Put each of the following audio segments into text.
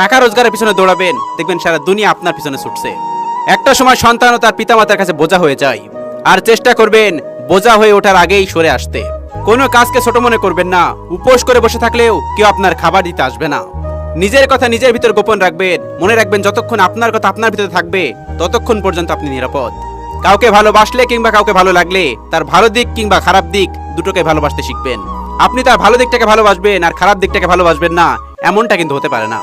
টাকা রোজগারের পিছনে দৌড়াবেন, দেখবেন সারা দুনিয়া আপনার পিছনে ছুটছে। একটা সময় সন্তান ও তার পিতামাতার কাছে বোঝা হয়ে যায়, আর চেষ্টা করবেন বোঝা হয়ে ওঠার আগেই সরে আসতে। কোনো কাজকে ছোট মনে করবেন না, উপোস করে বসে থাকলেও কেউ আপনার খাবার দিতে আসবে না। নিজের কথা নিজের ভিতর গোপন রাখবেন, মনে রাখবেন যতক্ষণ আপনার কথা আপনার ভিতরে থাকবে, ততক্ষণ পর্যন্ত আপনি নিরাপদ। কাউকে ভালোবাসলে কিংবা কাউকে ভালো লাগলে, তার ভালো দিক কিংবা খারাপ দিক দুটোকে ভালোবাসতে শিখবেন। আপনি তার ভালো দিকটাকে ভালোবাসবেন, আর খারাপ দিকটাকে ভালোবাসবেন না, এমনটা কিন্তু হতে পারে না।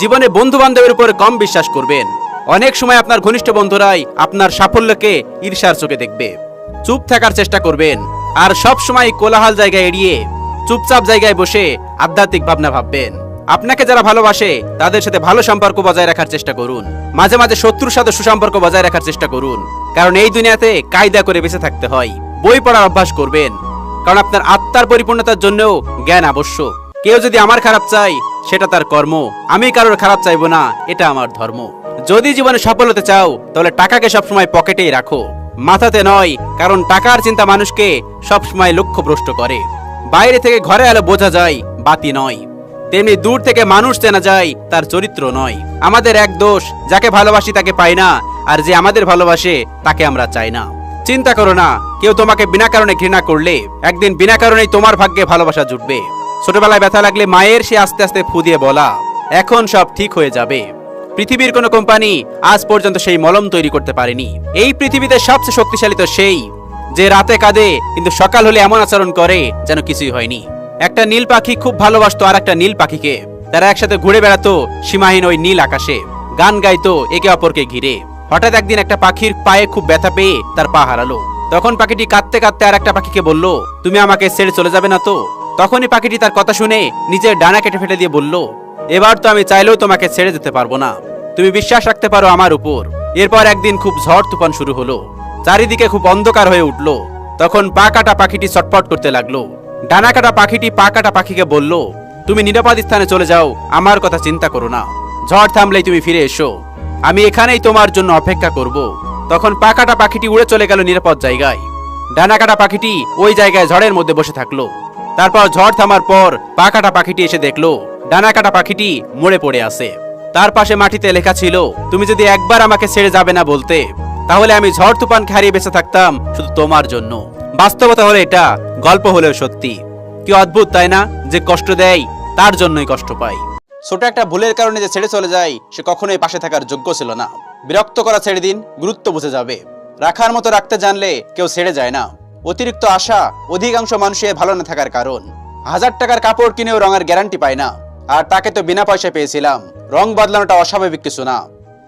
জীবনে বন্ধু বান্ধবের উপর কম বিশ্বাস করবেন। অনেক সময় আপনার ঘনিষ্ঠ বন্ধুরাই আপনার সাফল্যকে ঈর্ষার চোখে দেখবে। চুপ থাকার চেষ্টা করবেন। আর সব সময় কোলাহল জায়গায় এড়িয়ে, চুপচাপ জায়গায় বসে আধ্যাত্মিক ভাবনা ভাববেন। আপনাকে যারা ভালোবাসে, তাদের সাথে ভালো সম্পর্ক বজায় রাখার চেষ্টা করুন। মাঝে মাঝে শত্রুর সাথে সুসম্পর্ক বজায় রাখার চেষ্টা করুন। কারণ এই দুনিয়াতে কায়দা করে বেঁচে থাকতে হয়। বই পড়ার অভ্যাস করবেন। কারণ আপনার আত্মার পরিপূর্ণতার জন্যও জ্ঞান আবশ্যক। কেউ যদি আমার খারাপ চাই সেটা তার কর্ম। আমি কারোর খারাপ চাইব না, এটা আমার ধর্ম। যদি জীবনে সফল হতে চাও, তাহলে টাকাকে সবসময় পকেটেই রাখো। মাথাতে নয়, কারণ টাকার চিন্তা মানুষকে সবসময় লক্ষ্যভ্রষ্ট করে। বাইরে থেকে ঘরে আলো বোঝা যায়, বাতি নয়। তেমনি দূর থেকে মানুষ চেনা যায়, তার চরিত্র নয়। আমাদের এক দোষ, যাকে ভালোবাসি তাকে পাই না, আর যে আমাদের ভালোবাসে, তাকে আমরা চাই না। চিন্তা করো না, কেউ তোমাকে বিনা কারণে ঘৃণা করলে, একদিন বিনা কারণেই তোমার ভাগ্যে ভালোবাসা জুটবে। ছোটবেলায় ব্যথা লাগলে মায়ের সে আস্তে আস্তে ফু দিয়ে বলা, এখন সব ঠিক হয়ে যাবে। পৃথিবীর কোনো কোম্পানি আজ পর্যন্ত সেই মলম তৈরি করতে পারেনি। এই পৃথিবীতে সবচেয়ে শক্তিশালী তো সেই, যে রাতে কাঁদে, কিন্তু সকাল হলে এমন আচরণ করে যেন কিছুই হয়নি। একটা নীল পাখি খুব ভালোবাসতো আর একটা নীল পাখিকে। তারা একসাথে ঘুরে বেড়াতো সীমাহীন ওই নীল আকাশে। গান গাইতো একে অপরকে ঘিরে। হঠাৎ একদিন একটা পাখির পায়ে খুব ব্যথা পেয়ে তার পা হারালো। তখন পাখিটি কাঁদতে কাঁদতে আর একটা পাখিকে বলল, তুমি আমাকে ছেড়ে চলে যাবে না তো? তখনই পাখিটি তার কথা শুনে নিজের ডানা কেটে ফেলে দিয়ে বলল, এবার তো আমি চাইলেও তোমাকে ছেড়ে যেতে পারব না। তুমি বিশ্বাস রাখতে পারো আমার উপর। এরপর একদিন খুব ঝড় তুফান শুরু হলো। চারিদিকে খুব অন্ধকার হয়ে উঠল। তখন পা কাটা পাখিটি ছটফট করতে লাগল। ডানা কাটা পাখিটি পা কাটা পাখিকে বলল, তুমি নিরাপদ স্থানে চলে যাও, আমার কথা চিন্তা করো না। ঝড় থামলেই তুমি ফিরে এসো। আমি এখানেই তোমার জন্য অপেক্ষা করব। তখন পা কাটা পাখিটি উড়ে চলে গেল নিরাপদ জায়গায়। ডানা কাটা পাখিটি ওই জায়গায় ঝড়ের মধ্যে বসে থাকল। তারপর ঝড় থামার পর পা কাটা পাখিটি এসে দেখল ডানা কাটা পাখিটি মরে পড়ে আছে। তার পাশে মাটিতে লেখা ছিল, তুমি যদি একবার আমাকে ছেড়ে যাবে না বলতে, তাহলে আমি ঝড় তুফান হারিয়ে বেঁচে থাকতাম শুধু তোমার জন্য। বাস্তবতা হলো এটা, গল্প হলেও সত্যি। কি অদ্ভুত, তাই না? যে কষ্ট দেয়, তার জন্যই কষ্ট পায়। ছোট একটা ভুলের কারণে যে ছেড়ে চলে যায়, সে কখনোই পাশে থাকার যোগ্য ছিল না। বিরক্ত করা ছেড়ে দিন, গুরুত্ব বুঝে যাবে। রাখার মতো রাখতে জানলে কেউ ছেড়ে যায় না। অতিরিক্ত আশা অধিকাংশ মানুষের ভালো না থাকার কারণ। হাজার টাকার কাপড় কিনেও রঙের গ্যারান্টি পায় না। আর তাকে তো বিনা পয়সায় পেয়েছিলাম। রং বদলানোটা অস্বাভাবিক কিছু না।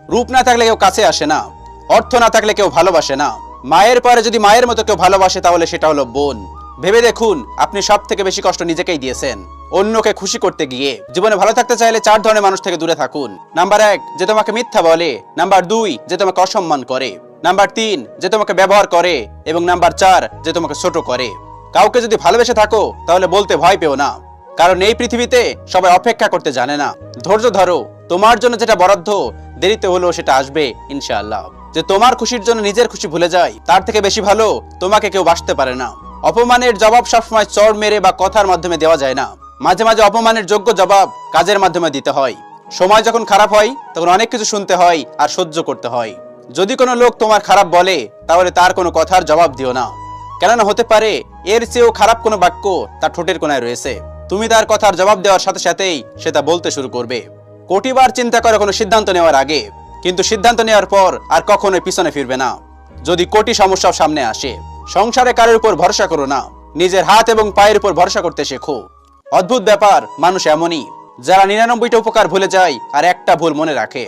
রূপ না থাকলে কেউ কাছে আসে না। অর্থ না থাকলে কেউ ভালোবাসে না। মায়ের পরে যদি মায়ের মতো কেউ ভালোবাসে, তাহলে সেটা হলো বোন। ভেবে দেখুন, আপনি সব থেকে বেশি কষ্ট নিজেকেই দিয়েছেন। অন্যকে খুশি করতে গিয়ে। জীবনে ভালো থাকতে চাইলে চার ধরনের মানুষ থেকে দূরে থাকুন। নাম্বার এক, যে তোমাকে মিথ্যা বলে। নাম্বার দুই, যে তোমাকে অসম্মান করে। নাম্বার তিন, যে তোমাকে ব্যবহার করে, এবং নাম্বার চার, যে তোমাকে ছোট করে। কাউকে যদি ভালোবেসে থাকো, তাহলে বলতে ভয় পেও না। কারণ এই পৃথিবীতে সবাই অপেক্ষা করতে জানে না। ধৈর্য ধরো, তোমার জন্য যেটা বরাদ্দ, দেরিতে হলেও সেটা আসবে, ইনশাআল্লাহ। যে তোমার খুশির জন্য নিজের খুশি ভুলে যায়, তার থেকে বেশি ভালো তোমাকে কেউ বাসতে পারে না। অপমানের জবাব সবসময় চড় মেরে বা কথার মাধ্যমে দেওয়া যায় না। মাঝে মাঝে অপমানের যোগ্য জবাব কাজের মাধ্যমে দিতে হয়। সময় যখন খারাপ হয়, তখন অনেক কিছু শুনতে হয় আর সহ্য করতে হয়। যদি কোনো লোক তোমার খারাপ বলে, তাহলে তার কোনো কথার জবাব দিও না। কেননা হতে পারে, এর চেয়েও খারাপ কোনো বাক্য তার ঠোঁটের কোনায় রয়েছে। তুমি তার কথার জবাব দেওয়ার সাথে সাথেই সে তা বলতে শুরু করবে। কোটিবার চিন্তা করে কোনো সিদ্ধান্ত নেওয়ার আগে, কিন্তু সিদ্ধান্ত নেওয়ার পর আর কখনোই পিছনে ফিরবে না। যদি কোটি সমস্যাও সামনে আসে, সংসারে কারোর উপর ভরসা করো না। নিজের হাত এবং পায়ের উপর ভরসা করতে শেখো। অদ্ভুত ব্যাপার, মানুষ এমনই। যারা নিরানব্বইটা উপকার ভুলে যায় আর একটা ভুল মনে রাখে।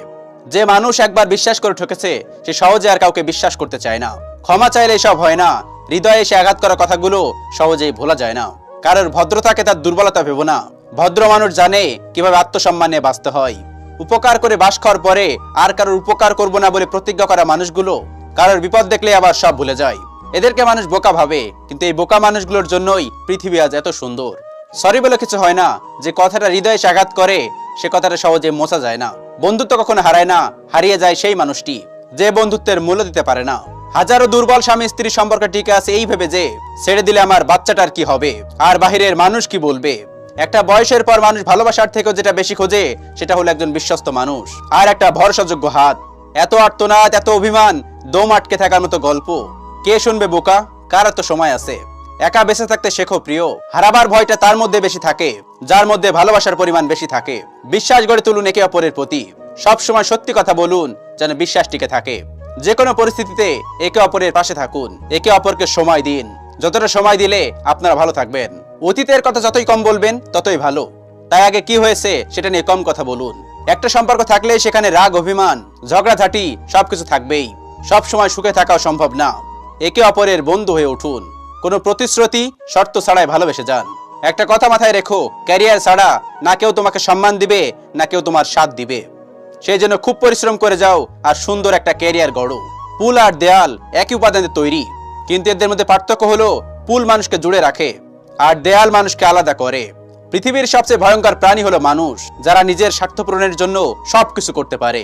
যে মানুষ একবার বিশ্বাস করে ঠকেছে, সে সহজে আর কাউকে বিশ্বাস করতে চায় না। ক্ষমা চাইলে সব হয় না। হৃদয়ে এসে আঘাত করা কথাগুলো সহজেই ভোলা যায় না। কারোর ভদ্রতাকে তার দুর্বলতা ভেবো না। ভদ্র মানুষ জানে কীভাবে আত্মসম্মান নিয়ে বাঁচতে হয়। উপকার করে বাস খাওয়ার পরে আর কারোর উপকার করব না বলে প্রতিজ্ঞা করা মানুষগুলো, কারোর বিপদ দেখলে আবার সব ভুলে যায়। এদেরকে মানুষ বোকা ভাবে, কিন্তু এই বোকা মানুষগুলোর জন্যই পৃথিবী আজ এত সুন্দর। সরি বলে কিছু হয় না, যে কথাটা হৃদয়ে এসে আঘাত করে, সে কথাটা সহজে মোছা যায় না। বন্ধুত্ব কখনো হারায় না, হারিয়ে যায় সেই মানুষটি। যে বন্ধুত্বের মূল্য দিতে পারে না। হাজারো দুর্বল স্বামী স্ত্রী সম্পর্ক টিকে আছে এই ভেবে যে, ছেড়ে দিলে আমার বাচ্চাটার কি হবে? আর বাহিরের মানুষ কি বলবে? একটা বয়সের পর মানুষ ভালোবাসার থেকেও যেটা বেশি খোঁজে, সেটা হলো একজন বিশ্বস্ত মানুষ। আর একটা ভরসাযোগ্য হাত। এত আর্তনাদ, এত অভিমান, দম আটকে থাকার মতো গল্প। কে শুনবে বোকা? কার এত সময় আছে? একা বেঁচে থাকতে শেখো প্রিয়। হারাবার ভয়টা তার মধ্যে বেশি থাকে, যার মধ্যে ভালোবাসার পরিমাণ বেশি থাকে। বিশ্বাস গড়ে তুলুন একে অপরের প্রতি। সব সময় সত্যি কথা বলুন, যেন বিশ্বাস টিকে থাকে। যে কোনো পরিস্থিতিতে একে অপরের পাশে থাকুন, একে অপরকে সময় দিন। যতটা সময় দিলে আপনারা ভালো থাকবেন। অতীতের কথা যতই কম বলবেন, ততই ভালো। তাই আগে কি হয়েছে, সেটা নিয়ে কম কথা বলুন। একটা সম্পর্ক থাকলে সেখানে রাগ, অভিমান, ঝগড়াঝাটি সবকিছু থাকবেই। সব সময় সুখে থাকাও সম্ভব না। একে অপরের বন্ধু হয়ে উঠুন। কোনো প্রতিশ্রুতি, শর্ত ছাড়াই ভালোবেসে যান। একটা কথা মাথায় রেখো, ক্যারিয়ার ছাড়া না কেউ তোমাকে সম্মান দিবে, না কেউ তোমার সাথ দিবে। সেই জন্য খুব পরিশ্রম করে যাও আর সুন্দর একটা ক্যারিয়ার গড়ো। পুল আর দেয়াল একই উপাদানে তৈরি, কিন্তু এদের মধ্যে পার্থক্য হলো পুল মানুষকে জুড়ে রাখে আর দেয়াল মানুষকে আলাদা করে। পৃথিবীর সবচেয়ে ভয়ঙ্কর প্রাণী হলো মানুষ, যারা নিজের স্বার্থ পূরণের জন্য সবকিছু করতে পারে।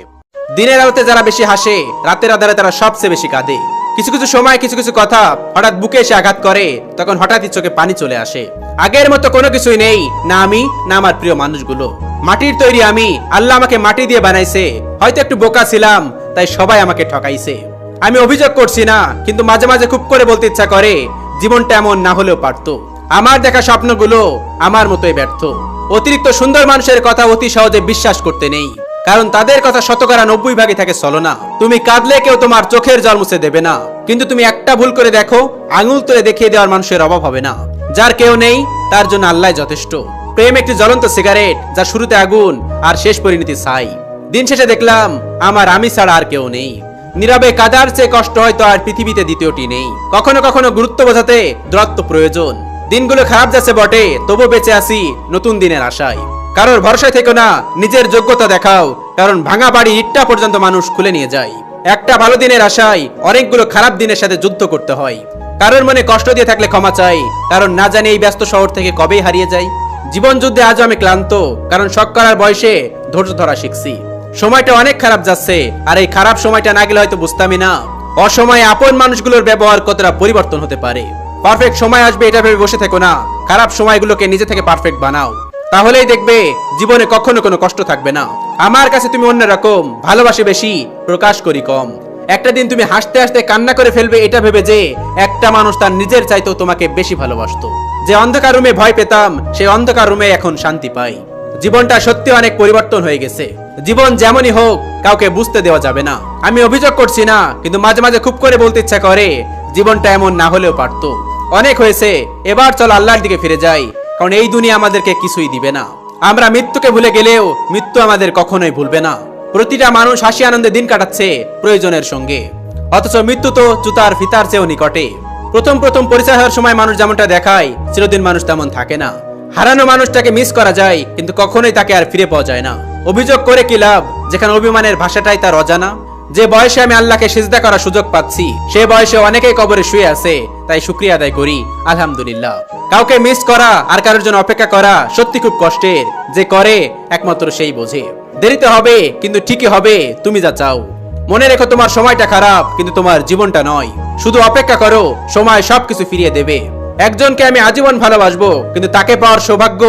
দিনের আলোতে যারা বেশি হাসে, রাতের আধারে তারা সবচেয়ে বেশি কাঁদে। কিছু কিছু সময়, কিছু কিছু কথা হঠাৎ বুকে এসে আঘাত করে, তখন হঠাৎই চোখে পানি চলে আসে। আগের মতো কোনো কিছুই নেই, না আমি, না আমার প্রিয় মানুষগুলো। মাটির তৈরি আমি, আল্লাহ আমাকে মাটি দিয়ে বানাইছে। হয়তো একটু বোকা ছিলাম, তাই সবাই আমাকে ঠকাইছে। আমি অভিযোগ করছি না, কিন্তু মাঝে মাঝে খুব করে বলতে ইচ্ছা করে, জীবনটা এমন না হলেও পারতো। আমার দেখা স্বপ্নগুলো আমার মতোই ব্যর্থ। অতিরিক্ত সুন্দর মানুষের কথা অতি সহজে বিশ্বাস করতে নেই। কারণ তাদের কথা শতকরা নব্বই ভাগে থাকে চলনা তুমি কাঁদলে কেউ তোমার চোখের জল মুছে দেবে না। কিন্তু তুমি একটা ভুল করে দেখো, আঙুল তুলে দেখিয়ে দেওয়ার মানুষের অভাব হবে না। যার কেউ নেই, তার জন্য আল্লাহ যথেষ্ট। প্রেম একটি জ্বলন্ত সিগারেট, যা শুরুতে আগুন আর শেষ পরিণতি ছাই। দিন শেষে দেখলাম, আমার আমি ছাড়া আর কেউ নেই। নীরবে কাদার চেয়ে কষ্ট হয়তো আর পৃথিবীতে দ্বিতীয়টি নেই। কখনো কখনো গুরুত্ব বোঝাতে দূরত্ব প্রয়োজন। দিনগুলো খারাপ যাচ্ছে বটে তবু বেঁচে আছি নতুন দিনের আশায়। কারোর ভরসায় থেকো না, নিজের যোগ্যতা দেখাও, কারণ ভাঙা বাড়ি ইটটা পর্যন্ত মানুষ খুলে নিয়ে যায়। একটা ভালো দিনের আশায় অনেকগুলো খারাপ দিনের সাথে যুদ্ধ করতে হয়। কারোর মনে কষ্ট দিয়ে থাকলে ক্ষমা চাই, কারণ না জানি এই ব্যস্ত শহর থেকে কবেই হারিয়ে যাই। জীবন যুদ্ধে আজও আমি ক্লান্ত, কারণ শখ করার বয়সে ধৈর্য ধরা শিখছি। সময়টা অনেক খারাপ যাচ্ছে, আর এই খারাপ সময়টা না গেলে হয়তো বুঝতামই না। অসময়ে আপন মানুষগুলোর ব্যবহার কতটা পরিবর্তন হতে পারে? পারফেক্ট সময় আসবে এটা ভেবে বসে থেকো না। খারাপ সময়গুলোকে নিজে থেকে পারফেক্ট বানাও। তাহলেই দেখবে জীবনে কখনো কোনো কষ্ট থাকবে না। আমার কাছে তুমি অন্যরকম ভালোবাসি বেশি প্রকাশ করি কম। একটা দিন তুমি হাসতে হাসতে কান্না করে ফেলবে, এটা ভেবে যে একটা মানুষ তার নিজের চাইতেও তোমাকে বেশি ভালোবাসতো। যে অন্ধকার রুমে ভয় পেতাম সেই অন্ধকার রুমে এখন শান্তি পাই। জীবনটা সত্যি অনেক পরিবর্তন হয়ে গেছে। জীবন যেমনই হোক, কাউকে বুঝতে দেওয়া যাবে না। আমি অভিযোগ করছি না, কিন্তু মাঝে মাঝে খুব করে বলতে ইচ্ছা করে, জীবনটা এমন না হলেও পারতো। অনেক হয়েছে, এবার চল আল্লাহর দিকে ফিরে যাই। কারণ এই দুনিয়া আমাদেরকে কিছুই দিবে না। আমরা মৃত্যুকে ভুলে গেলেও মৃত্যু আমাদের কখনোই ভুলবে না। প্রতিটা মানুষ হাসি আনন্দে দিন কাটাচ্ছে প্রয়োজনের সঙ্গে। অথচ মৃত্যু তো জুতার ফিতার চেয়েও নিকটে। প্রথম প্রথম পরিচয় হওয়ার সময় মানুষ যেমনটা দেখায়, চিরদিন মানুষ তেমন থাকে না। হারানো মানুষটাকে মিস করা যায়, কিন্তু কখনোই তাকে আর ফিরে পাওয়া যায় না। অভিযোগ করে কি লাভ? যেখানে অভিমানের ভাষাটাই তার অজানা। যে বয়সে আমি আল্লাহকে সিজদা করার সুযোগ পাচ্ছি, সে বয়সে অনেকেই কবরে শুয়ে আছে, তাই শুক্রিয়া আদায় করি, আলহামদুলিল্লাহ। কাউকে মিস করা আর কারোর জন্য অপেক্ষা করা সত্যি খুব কষ্টের, যে করে একমাত্র সেই বোঝে। দেরিতে হবে, কিন্তু ঠিকই হবে, তুমি যা চাও। মনে রেখো তোমার সময়টা খারাপ, কিন্তু তোমার জীবনটা নয়। শুধু অপেক্ষা করো, সময় সবকিছু ফিরিয়ে দেবে। একজনকে আমি আজীবন ভালোবাসবো, কিন্তু তাকে পাওয়ার সৌভাগ্য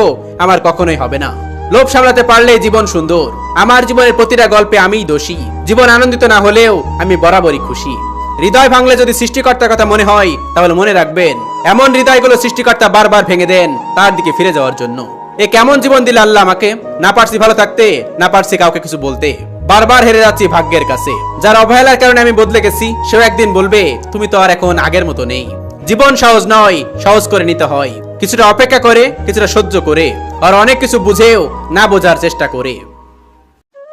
আমার কখনোই হবে না। লোভ সামলাতে পারলেই জীবন সুন্দর। আমার জীবনের প্রতিটা গল্পে আমিই দোষী। জীবন আনন্দিত না হলেও আমি বরাবরই খুশি। হৃদয় ভাঙলে যদি সৃষ্টিকর্তার কথা মনে হয়, তাহলে মনে রাখবেন, এমন হৃদয়গুলো সৃষ্টিকর্তা বারবার ভেঙে দেন তার দিকে ফিরে যাওয়ার জন্য। এ কেমন জীবন দিল আল্লাহ আমাকে? না পারছি ভালো থাকতে, না পারছি কাউকে কিছু বলতে। বারবার হেরে যাচ্ছি ভাগ্যের কাছে। যার অবহেলার কারণে আমি বদলে গেছি, সেও একদিন বলবে, তুমি তো আর এখন আগের মতো নেই। জীবন সহজ নয়, সহজ করে নিতে হয়। কিছুটা অপেক্ষা করে, কিছুটা সহ্য করে, আর অনেক কিছু বুঝেও না বোঝার চেষ্টা করে।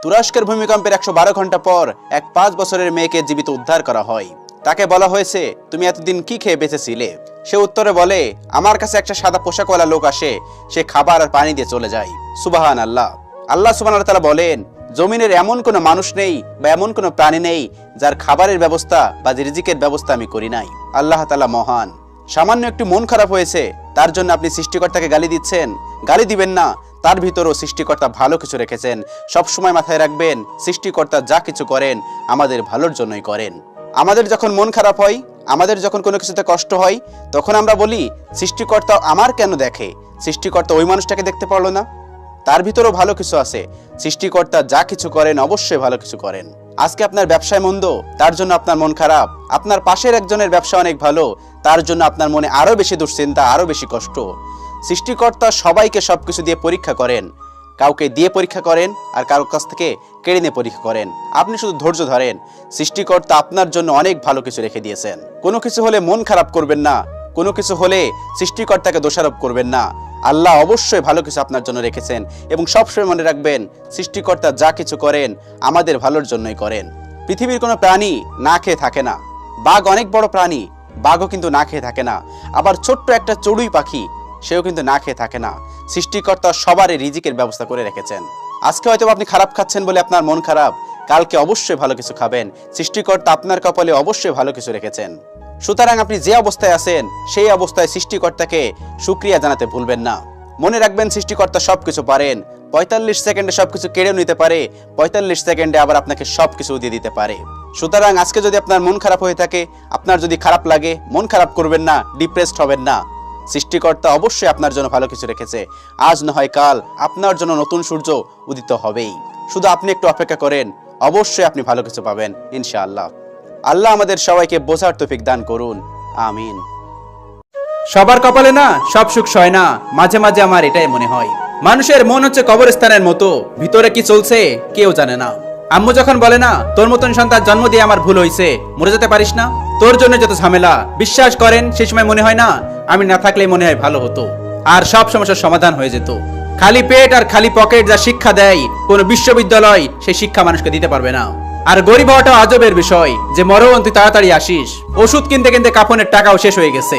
তুরস্কের ভূমিকম্পের একশো বারো ঘণ্টা পর এক পাঁচ বছরের মেয়েকে জীবিত উদ্ধার করা হয়। তাকে বলা হয়েছে, তুমি এতদিন কি খেয়ে বেঁচেছিলে? সে উত্তরে বলে, আমার কাছে একটা সাদা পোশাকওয়ালা লোক আসে, সে খাবার আর পানি দিয়ে চলে যায়। সুবাহান আল্লাহ আল্লাহ সুবাহ তালা বলেন, জমিনের এমন কোনো মানুষ নেই বা এমন কোনো প্রাণী নেই যার খাবারের ব্যবস্থা বা রিজিকের ব্যবস্থা আমি করি নাই। আল্লাহ তালা মহান। সামান্য একটু মন খারাপ হয়েছে, তার জন্য আপনি সৃষ্টিকর্তাকে গালি দিচ্ছেন। গালি দিবেন না, তার ভিতরও সৃষ্টিকর্তা ভালো কিছু রেখেছেন। সব সময় মাথায় রাখবেন, সৃষ্টিকর্তা যা কিছু করেন, আমাদের ভালোর জন্যই করেন। আমাদের যখন মন খারাপ হয়, আমাদের যখন কোনো কিছুতে কষ্ট হয়, তখন আমরা বলি, সৃষ্টিকর্তা আমার কেন দেখে? সৃষ্টিকর্তা ওই মানুষটাকে দেখতে পারল না? তার ভিতরেও ভালো কিছু আছে। সৃষ্টিকর্তা যা কিছু করেন, অবশ্যই ভালো কিছু করেন। আজকে আপনার ব্যবসায় মন্দ, তার জন্য আপনার মন খারাপ। আপনার পাশের একজনের ব্যবসা অনেক ভালো, তার জন্য আপনার মনে আরও বেশি দুশ্চিন্তা, আরও বেশি কষ্ট। সৃষ্টিকর্তা সবাইকে সবকিছু দিয়ে পরীক্ষা করেন। কাউকে দিয়ে পরীক্ষা করেন আর কারোর কাছ থেকে কেড়ে নিয়ে পরীক্ষা করেন। আপনি শুধু ধৈর্য ধরেন, সৃষ্টিকর্তা আপনার জন্য অনেক ভালো কিছু রেখে দিয়েছেন। কোনো কিছু হলে মন খারাপ করবেন না, কোনো কিছু হলে সৃষ্টিকর্তাকে দোষারোপ করবেন না। আল্লাহ অবশ্যই ভালো কিছু আপনার জন্য রেখেছেন এবং সবসময় মনে রাখবেন, সৃষ্টিকর্তা যা কিছু করেন, আমাদের ভালোর জন্যই করেন। পৃথিবীর কোনো প্রাণী না খেয়ে থাকে না। বাঘ অনেক বড় প্রাণী, বাঘও কিন্তু না খেয়ে থাকে না। আবার ছোট্ট একটা চড়ুই পাখি, সেও কিন্তু না খেয়ে থাকে না। সৃষ্টিকর্তা সবারই রিজিকের ব্যবস্থা করে রেখেছেন। আজকে হয়তো আপনি খারাপ খাচ্ছেন বলে আপনার মন খারাপ। কালকে অবশ্যই ভালো কিছু খাবেন। সৃষ্টিকর্তা আপনার কপালে অবশ্যই ভালো কিছু রেখেছেন। সুতরাং আপনি যে অবস্থায় আছেন, সেই অবস্থায় সৃষ্টিকর্তাকে সুক্রিয়া জানাতে ভুলবেন না। মনে রাখবেন, সৃষ্টিকর্তা সবকিছু পারেন। পঁয়তাল্লিশ সেকেন্ডে সবকিছু কেড়ে নিতে পারে, পঁয়তাল্লিশ সেকেন্ডে আবার আপনাকে সবকিছু দিয়ে দিতে পারে। সুতরাং আজকে যদি আপনার মন খারাপ হয়ে থাকে, আপনার যদি খারাপ লাগে, মন খারাপ করবেন না, ডিপ্রেসড হবেন না। সৃষ্টিকর্তা অবশ্যই আপনার জন্য ভালো কিছু রেখেছে। আজ না হয় কাল আপনার জন্য নতুন সূর্য উদিত হবেই। শুধু আপনি একটু অপেক্ষা করেন, অবশ্যই আপনি ভালো কিছু পাবেন, ইনশাআল্লাহ। আল্লাহ আমাদের সবাইকে বোঝার তৌফিক দান করুন। আমিন। সবার কপালে না, সব সুখ সয় না, মাঝে মাঝে আমার এটাই মনে হয়। মানুষের মন হচ্ছে কবরস্থানের মতো, ভিতরে কি চলছে কেউ জানে না। আম্মু যখন বলে না, তোর মতন সন্তান জন্ম দিয়ে আমার ভুল হয়েছে মরে যেতে পারিস না? তোর জন্য যত ঝামেলা, বিশ্বাস করেন, সেই সময় মনে হয় না, আমি না থাকলে মনে হয় ভালো হতো, আর সব সমস্যার সমাধান হয়ে যেত। খালি পেট আর খালি পকেট যা শিক্ষা দেয়, কোনো বিশ্ববিদ্যালয় সেই শিক্ষা মানুষকে দিতে পারবে না। আর গরিব হওয়াটা আজবের বিষয় যে মরণ তুই তাড়াতাড়ি আসিস। ওষুধ কিনতে কিনতে কাপনের টাকাও শেষ হয়ে গেছে।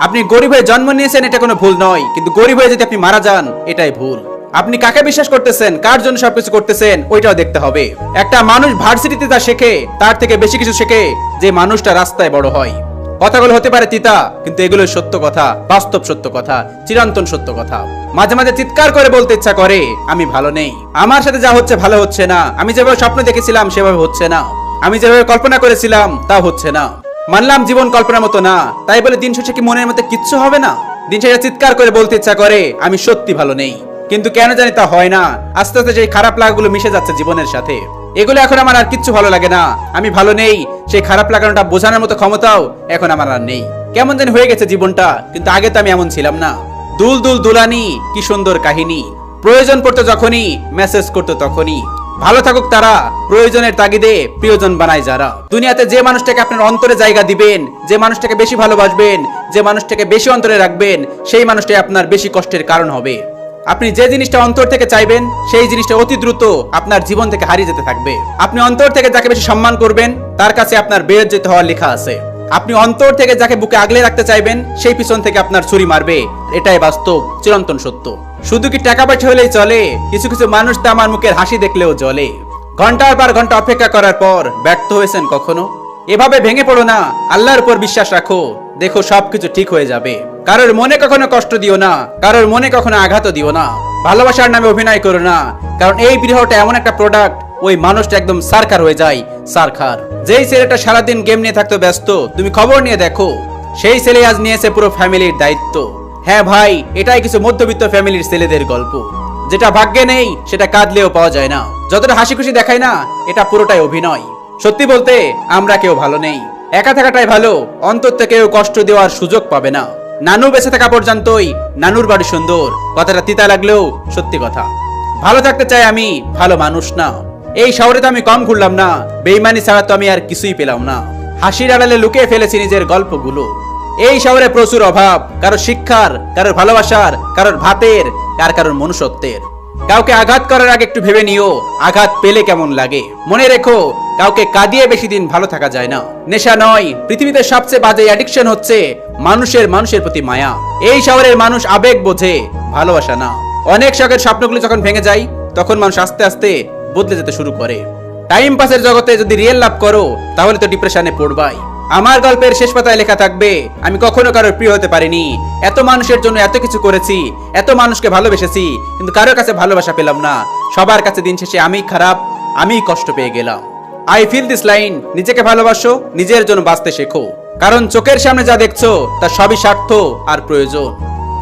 আপনি গরিব হয়ে জন্ম নিয়েছেন, এটা কোনো ভুল নয়। কিন্তু গরিব হয়ে যদি আপনি মারা যান, এটাই ভুল। আপনি কাকে বিশ্বাস করতেছেন, কার জন্য সবকিছু করতেছেন, ওইটাও দেখতে হবে। একটা মানুষ ভার্সিটিতে তা শেখে, তার থেকে বেশি কিছু শেখে যে মানুষটা রাস্তায় বড় হয়। কথাগুলো হতে পারে তিতা, কিন্তু এগুলো সত্য কথা, বাস্তব সত্য কথা, চিরন্তন সত্য কথা। মাঝে মাঝে চিৎকার করে বলতে ইচ্ছা করে, আমি ভালো নেই। আমার সাথে যা হচ্ছে ভালো হচ্ছে না। আমি যেভাবে স্বপ্ন দেখেছিলাম, সেভাবে হচ্ছে না। আমি যেভাবে কল্পনা করেছিলাম, তা হচ্ছে না। মানলাম জীবন কল্পনার মতো না। তাই বলে দিন শেষে কি মনের মধ্যে কিচ্ছু হবে না? দিন শেষে চিৎকার করে বলতে ইচ্ছা করে, আমি সত্যি ভালো নেই। কিন্তু কেন জানি তা হয় না। আস্তে আস্তে সেই খারাপ লাগাগুলো মিশে যাচ্ছে জীবনের সাথে। এগুলো এখন আমার আর কিচ্ছু ভালো লাগে না। আমি ভালো নেই, সেই খারাপ লাগানোটা বোঝানোর মতো ক্ষমতাও এখন আমার আর নেই। কেমন জানি হয়ে গেছে জীবনটা, কিন্তু আগে তো আমি এমন ছিলাম না। দুল দুল দুলানি, কি সুন্দর কাহিনী। প্রয়োজন পড়তো যখনই মেসেজ করতো তখনই। ভালো থাকুক তারা, প্রয়োজনের তাগিদে প্রিয়জন বানায় যারা। দুনিয়াতে যে মানুষটাকে আপনার অন্তরে জায়গা দিবেন, যে মানুষটাকে বেশি ভালোবাসবেন, যে মানুষটাকে বেশি অন্তরে রাখবেন, সেই মানুষটাই আপনার বেশি কষ্টের কারণ হবে। আপনি যে জিনিসটা অন্তর থেকে চাইবেন, সেই জিনিসটা অতি দ্রুত আপনার জীবন থেকে হারিয়ে যেতে থাকবে। আপনি অন্তর থেকে যাকে বেশি সম্মান করবেন, তার কাছে আপনার বের যেতে হওয়ার লেখা আছে। আপনি অন্তর থেকে যাকে বুকে আগলে রাখতে চাইবেন, সেই পিছন থেকে আপনার ছুরি মারবে। এটাই বাস্তব, চিরন্তন সত্য। শুধু কি টাকা পয়সা হলেই চলে? কিছু কিছু মানুষ তো আমার মুখের হাসি দেখলেও জ্বলে। ঘণ্টার পর ঘণ্টা অপেক্ষা করার পর ব্যর্থ হয়েছেন কখনো? এভাবে ভেঙে পড়ো না, আল্লাহর উপর বিশ্বাস রাখো। দেখো সবকিছু ঠিক হয়ে যাবে। কারোর মনে কখনো কষ্ট দিও না, কারোর মনে কখনো আঘাত দিও না। ভালোবাসার নামে অভিনয় করো না, কারণ এই বিরহটা এমন একটা প্রোডাক্ট ওই মানুষটা একদম সারকার হয়ে যায়, সারখার। যেই ছেলেটা সারাদিন গেম নিয়ে থাকতো ব্যস্ত, তুমি খবর নিয়ে দেখো, সেই ছেলে আজ নিয়েছে পুরো ফ্যামিলির দায়িত্ব। হ্যাঁ ভাই, এটাই কিছু মধ্যবিত্ত ফ্যামিলির ছেলেদের গল্প। যেটা ভাগ্যে নেই, সেটা কাঁদলেও পাওয়া যায় না। যতটা হাসি খুশি দেখায় না, এটা পুরোটাই অভিনয়। সত্যি বলতে, আমরা কেউ ভালো নেই। একা থাকাটাই ভালো। অন্তর থেকে কেউ কষ্ট দেওয়ার সুযোগ পাবে না। নানু বেঁচে থাকা পর্যন্তই নানুর বাড়ি সুন্দর। কথাটা তিতা লাগলেও সত্যি কথা। ভালো থাকতে চাই আমি, ভালো মানুষ না। এই শহরে তো আমি কম ঘুরলাম না। বেইমানি ছাড়া তো আমি আর কিছুই পেলাম না। হাসির আড়ালে লুকিয়ে ফেলেছি নিজের গল্পগুলো। এই শহরে প্রচুর অভাব। কারও শিক্ষার, কারোর ভালোবাসার, কারোর ভাতের কার কারোর মনুষ্যত্বের। কাউকে আঘাত করার আগে একটু ভেবে নিও, আঘাত পেলে কেমন লাগে। মনে রেখো, কাউকে কাঁদিয়ে বেশি দিন ভালো থাকা যায় না। নেশা নয়, পৃথিবীতে সবচেয়ে বাজে অ্যাডিকশন হচ্ছে মানুষের মানুষের প্রতি মায়া। এই শহরের মানুষ আবেগ বোঝে, ভালোবাসা না। অনেক শখের স্বপ্নগুলো যখন ভেঙে যায়, তখন মানুষ আস্তে আস্তে বদলে যেতে শুরু করে। টাইম পাসের জগতে যদি রিয়েল লাভ করো, তাহলে তো ডিপ্রেশনে পড়বাই। আমার গল্পের শেষ পাতায় লেখা থাকবে, আমি কখনো কারোর প্রিয় হতে পারিনি। এত মানুষের জন্য এত কিছু করেছি, এত মানুষকে ভালোবেসেছি, কিন্তু কারোর কাছে ভালোবাসা পেলাম না। সবার কাছে দিন শেষে আমি খারাপ আমি কষ্ট পেয়ে গেলাম। আই ফিল দিস লাইন নিজেকে ভালোবাসো, নিজের জন্য বাঁচতে শেখো। কারণ চোখের সামনে যা দেখছ, তা সবই স্বার্থ আর প্রয়োজন।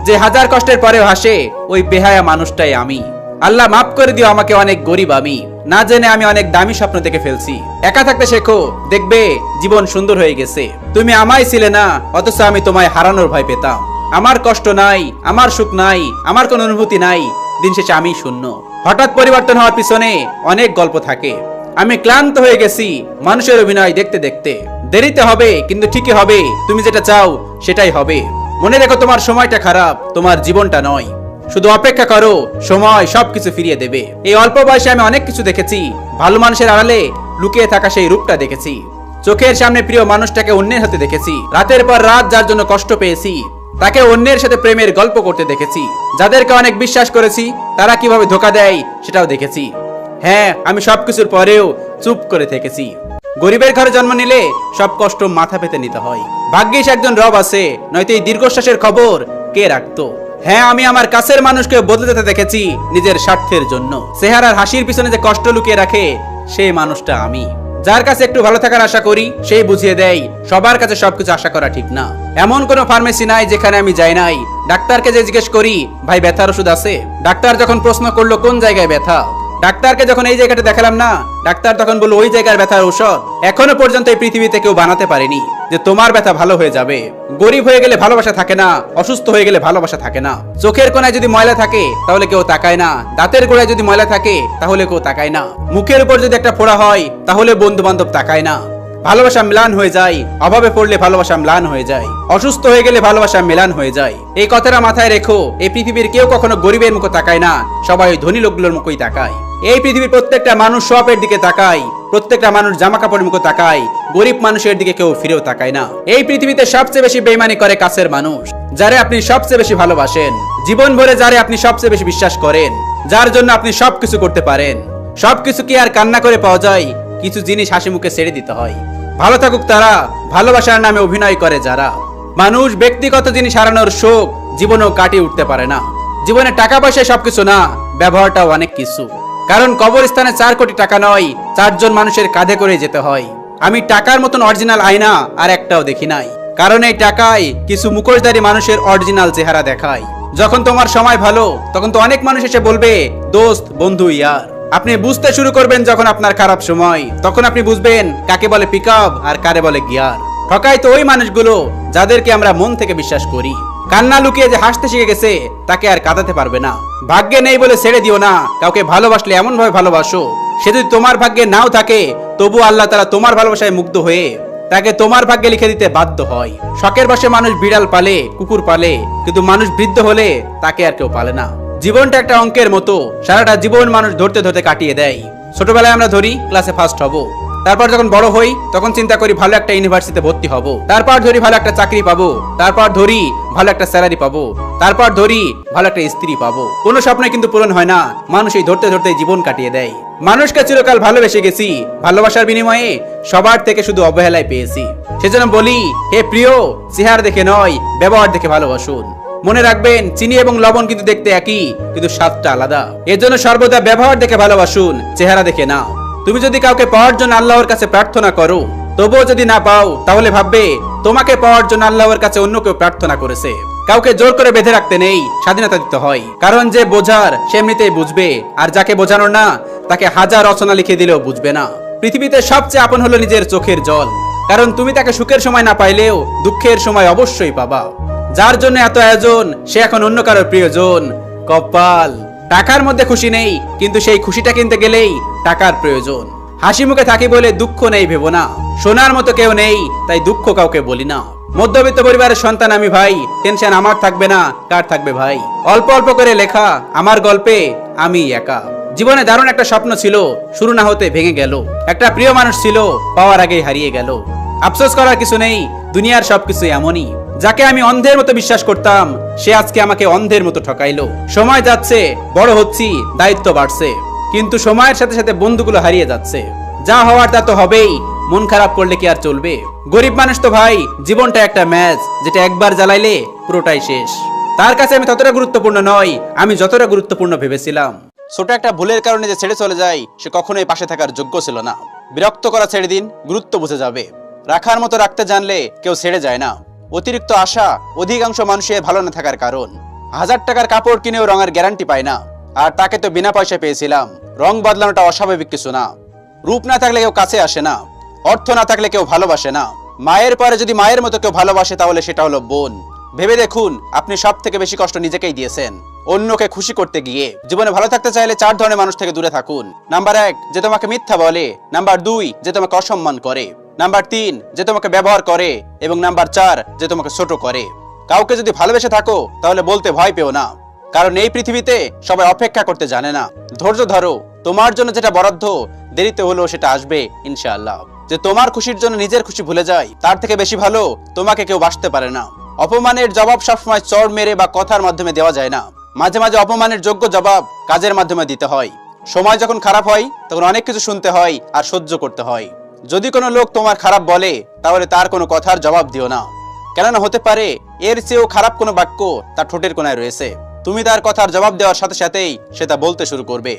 যে হাজার কষ্টের পরেও হাসে, ওই বেহায়া মানুষটাই আমি। আল্লাহ মাফ করে দিও আমাকে অনেক গরিব আমি। না জেনে আমি অনেক দামি স্বপ্ন দেখে ফেলছি। একা থাকতে শেখো, দেখবে জীবন সুন্দর হয়ে গেছে। তুমি আমায় ছিলে না, অথচ আমি তোমায় হারানোর ভয় পেতাম। আমার কষ্ট নাই, আমার সুখ নাই, আমার কোনো অনুভূতি নাই, দিন শেষে আমি শূন্য। হঠাৎ পরিবর্তন হওয়ার পিছনে অনেক গল্প থাকে। আমি ক্লান্ত হয়ে গেছি মানুষের অভিনয় দেখতে দেখতে। দেরিতে হবে, কিন্তু ঠিকই হবে। তুমি যেটা চাও, সেটাই হবে। মনে রেখো তোমার সময়টা খারাপ, তোমার জীবনটা নয়। শুধু অপেক্ষা করো, সময় সবকিছু ফিরিয়ে দেবে। এই অল্প বয়সে আমি অনেক কিছু দেখেছি। ভালো মানুষের আড়ালে লুকিয়ে থাকা সেই রূপটা দেখেছি। চোখের সামনে প্রিয় মানুষটাকে অন্যের হাতে দেখেছি। রাতের পর রাত যার জন্য কষ্ট পেয়েছি, তাকে অন্যের সাথে প্রেমের গল্প করতে দেখেছি। যাদেরকে অনেক বিশ্বাস করেছি, তারা কীভাবে ধোকা দেয় সেটাও দেখেছি। হ্যাঁ আমি সবকিছুর পরেও চুপ করে থেকেছি। গরিবের ঘরে জন্ম নিলে সব কষ্ট মাথা পেতে নিতে হয়। ভাগ্যিস একজন রব আছে, নয়তো এই দীর্ঘশ্বাসের খবর কে রাখতো? হ্যাঁ আমি আমার কাছের মানুষকে বদলে যেতে দেখেছি নিজের স্বার্থের জন্য। চেহারার হাসির পিছনে যে কষ্ট লুকিয়ে রাখে সেই মানুষটা আমি। যার কাছে একটু ভালো থাকার আশা করি সেই বুঝিয়ে দেয়, সবার কাছে সবকিছু আশা করা ঠিক না। এমন কোনো ফার্মেসি নাই যেখানে আমি যাই নাই। ডাক্তারকে যে জিজ্ঞেস করি, ভাই, ব্যথার ওষুধ আছে? ডাক্তার যখন প্রশ্ন করল, কোন জায়গায় ব্যথা? ডাক্তারকে যখন এই জায়গাটা দেখালাম না, ডাক্তার তখন বলল, ওই জায়গার ব্যথার ঔষধ এখনও পর্যন্ত এই পৃথিবীতে কেউ বানাতে পারেনি, যে তোমার ব্যথা ভালো হয়ে যাবে। গরিব হয়ে গেলে ভালোবাসা থাকে না, অসুস্থ হয়ে গেলে ভালোবাসা থাকে না। চোখের কোনায় যদি ময়লা থাকে, তাহলে কেউ তাকায় না। দাঁতের গোড়ায় যদি ময়লা থাকে, তাহলে কেউ তাকায় না। মুখের উপর যদি একটা ফোড়া হয়, তাহলে বন্ধু বান্ধব তাকায় না। ভালোবাসা ম্লান হয়ে যায়, অভাবে পড়লে ভালোবাসা ম্লান হয়ে যায়। অসুস্থ হয়ে গেলে ভালোবাসা মেলান হয়ে যায়। এই কথাটা মাথায় রেখো, এই পৃথিবীর কেউ কখনো গরিবের মুখে তাকায় না, সবাই ধনী লোকগুলোর মুখেই তাকায়। এই পৃথিবীর প্রত্যেকটা মানুষ শপের দিকে তাকায়, প্রত্যেকটা মানুষ জামা কাপড়ের মুখে তাকায়, গরিব মানুষের দিকে কেউ ফিরেও তাকায় না। এই পৃথিবীতে সবচেয়ে বেশি বেইমানি করে কাছের মানুষ, যারে আপনি সবচেয়ে বেশি ভালোবাসেন জীবন ভরে যারে আপনি সবচেয়ে বেশি বিশ্বাস করেন, যার জন্য আপনি সবকিছু করতে পারেন। সবকিছু কি আর কান্না করে পাওয়া যায়? কিছু জিনিস হাসি মুখে ছেড়ে দিতে হয়। ভালো থাকুক তারা, ভালোবাসার নামে অভিনয় করে যারা। মানুষ ব্যক্তিগত জিনিস হারানোর শোক জীবনেও কাটিয়ে উঠতে পারে না। জীবনে টাকা পয়সা সবকিছু না, ব্যবহারটাও অনেক কিছু। কারণ কবরস্থানে চার কোটি টাকা নয়, চারজন মানুষের কাঁধে করে যেতে হয়। আমি টাকার মতন অরিজিনাল আয়না আর একটাও দেখি নাই। কারণ এই টাকায় কিছু মুখোশধারী মানুষের অরিজিনাল চেহারা দেখায়। যখন তোমার সময় ভালো, তখন তো অনেক মানুষ এসে বলবে, দোস্ত, বন্ধু ইয়ার। আপনি বুঝতে শুরু করবেন যখন আপনার খারাপ সময়। তখন আপনি বুঝবেন কাকে বলে পিক আর কারে বলে গিয়ার ঠকায় তো ওই মানুষগুলো যাদেরকে আমরা মন থেকে বিশ্বাস করি। কান্না লুকিয়ে যে হাসতে শিখে গেছে, তাকে আর কাঁদাতে পারবে না। ভাগ্যে নেই বলে ছেড়ে দিও না, কাউকে ভালোবাসলে এমন ভাবে ভালোবাসো। সে যদি তোমার ভাগ্যে নাও থাকে তবু আল্লাহ তারা তোমার ভালোবাসায় মুগ্ধ হয়ে তাকে তোমার ভাগ্যে লিখে দিতে বাধ্য হয়। শখের বসে মানুষ বিড়াল পালে, কুকুর পালে, কিন্তু মানুষ বৃদ্ধ হলে তাকে আর কেউ পালে না। জীবনটা একটা অঙ্কের মতো, সারাটা জীবন মানুষ ধরতে ধরতে কাটিয়ে দেয়। ছোটবেলায় আমরা ধরি ক্লাসে ফার্স্ট হব। তারপর যখন বড় হই, তখন চিন্তা করি ভালো একটা ইউনিভার্সিটিতে ভর্তি হব। তারপর ধরি ভালো একটা চাকরি পাবো। তারপর ধরি ভালো একটা স্যালারি পাবো। তারপর ধরি ভালো একটা স্ত্রী পাবো। কোনো স্বপ্ন কিন্তু পূরণ হয় না। মানুষ এই ধরতে ধরতে জীবন কাটিয়ে দেয়। মানুষকে চিরকাল ভালোবেসে গেছি। ভালোবাসার বিনিময়ে সবার থেকে শুধু অবহেলায় পেয়েছি। সেজন্য বলি, হে প্রিয়, চেহারা দেখে নয়, ব্যবহার দেখে ভালোবাসুন। মনে রাখবেন, চিনি এবং লবণ কিন্তু দেখতে একই, কিন্তু স্বাদটা আলাদা। এর জন্য সর্বদা ব্যবহার দেখে ভালোবাসুন, চেহারা দেখে না তুমি যদি কাউকে পাওয়ার জন্য আল্লাহর কাছে প্রার্থনা করো, তবুও যদি না পাও, তাহলে ভাববে, তোমাকে পাওয়ার জন্য আল্লাহর কাছে অন্য কেউ প্রার্থনা করেছে। কাউকে জোর করে বেঁধে রাখতে নেই, স্বাধীনতা দিতে হয়। কারণ যে বোঝার, সে এমনিতেই বুঝবে, আর যাকে বোঝানোর না, তাকে হাজার রচনা লিখে দিলেও বুঝবে না। পৃথিবীতে সবচেয়ে আপন হলো নিজের চোখের জল। কারণ তুমি তাকে সুখের সময় না পাইলেও, দুঃখের সময় অবশ্যই পাবা। যার জন্য এত আয়োজন, সে এখন অন্য কারোর প্রিয়জন। কপাল! টাকার মধ্যে খুশি নেই, কিন্তু সেই খুশিটা কিনতে গেলেই টাকার প্রয়োজন। হাসি মুখে থাকি বলে দুঃখ নেই ভেবো না। সোনার মতো কেউ নেই, তাই দুঃখ কাউকে বলি না। মধ্যবিত্ত পরিবারের সন্তান আমি ভাই টেনশন আমার থাকবে না, কার থাকবে ভাই? অল্প অল্প করে লেখা, আমার গল্পে আমি একা। জীবনে দারুণ একটা স্বপ্ন ছিল, শুরু না হতে ভেঙে গেল। একটা প্রিয় মানুষ ছিল, পাওয়ার আগেই হারিয়ে গেল। আফসোস করার কিছু নেই, দুনিয়ার সবকিছু এমনই। যাকে আমি অন্ধের মতো বিশ্বাস করতাম, সে আজকে আমাকে অন্ধের মতো ঠকাইলো। সময় যাচ্ছে, বড় হচ্ছি, দায়িত্ব বাড়ছে। কিন্তু সময়ের সাথে সাথে বন্ধুগুলো হারিয়ে যাচ্ছে। যা হওয়ার তা তো হবেই, মন খারাপ করলে কি আর চলবে? গরিব মানুষ তো ভাই, জীবনটা একটা ম্যাচ, যেটা একবার জ্বালাইলে পুরোটাই শেষ। তার কাছে আমি ততটা গুরুত্বপূর্ণ নয়, আমি যতটা গুরুত্বপূর্ণ ভেবেছিলাম। ছোট একটা ভুলের কারণে যে ছেড়ে চলে যায়, সে কখনোই পাশে থাকার যোগ্য ছিল না। বিরক্ত করা ছেড়ে দিন, গুরুত্ব বুঝে যাবে। রাখার মতো রাখতে জানলে কেউ ছেড়ে যায় না। অতিরিক্ত আশা অধিকাংশ মানুষের ভালো না থাকার কারণ। হাজার টাকার কাপড় কিনেও রঙের গ্যারান্টি পায় না। আর তাকে তো বিনা পয়সায় পেয়েছিলাম। রং বদলানোটা অস্বাভাবিক কিছু না। রূপ না থাকলে কেউ কাছে আসে না। অর্থ না থাকলে কেউ ভালোবাসে না। মায়ের পরে যদি মায়ের মতো কেউ ভালোবাসে, তাহলে সেটা হলো বোন। ভেবে দেখুন, আপনি সব থেকে বেশি কষ্ট নিজেকেই দিয়েছেন। অন্যকে খুশি করতে গিয়ে। জীবনে ভালো থাকতে চাইলে চার ধরনের মানুষ থেকে দূরে থাকুন। নাম্বার এক, যে তোমাকে মিথ্যা বলে। নাম্বার দুই, যে তোমাকে অসম্মান করে। নাম্বার তিন, যে তোমাকে ব্যবহার করে, এবং নাম্বার চার, যে তোমাকে ছোট করে। কাউকে যদি ভালোবেসে থাকো, তাহলে বলতে ভয় পেও না। কারণ এই পৃথিবীতে সবাই অপেক্ষা করতে জানে না। ধৈর্য ধরো, তোমার জন্য যেটা বরাদ্দ, দেরিতে হলেও সেটা আসবে, ইনশাআল্লাহ। যে তোমার খুশির জন্য নিজের খুশি ভুলে যায়, তার থেকে বেশি ভালো তোমাকে কেউ বাসতে পারে না। অপমানের জবাব সবসময় চড় মেরে বা কথার মাধ্যমে দেওয়া যায় না। মাঝে মাঝে অপমানের যোগ্য জবাব কাজের মাধ্যমে দিতে হয়। সময় যখন খারাপ হয়, তখন অনেক কিছু শুনতে হয় আর সহ্য করতে হয়। যদি কোনো লোক তোমার খারাপ বলে, তাহলে তার কোনো কথার জবাব দিও না। কেননা হতে পারে, এর চেয়েও খারাপ কোনো বাক্য তার ঠোঁটের কোনায় রয়েছে। তুমি তার কথার জবাব দেওয়ার সাথে সাথেই সে তা বলতে শুরু করবে।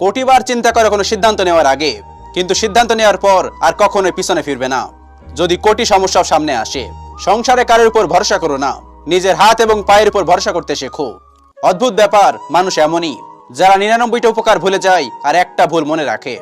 কোটিবার চিন্তা করে কোনো সিদ্ধান্ত নেওয়ার আগে, কিন্তু সিদ্ধান্ত নেওয়ার পর আর কখনোই পিছনে ফিরবে না। যদি কোটি সমস্যাও সামনে আসে, সংসারে কারোর উপর ভরসা করো না। নিজের হাত এবং পায়ের উপর ভরসা করতে শেখো। অদ্ভুত ব্যাপার, মানুষ এমনই। যারা নিরানব্বইটা উপকার ভুলে যায় আর একটা ভুল মনে রাখে।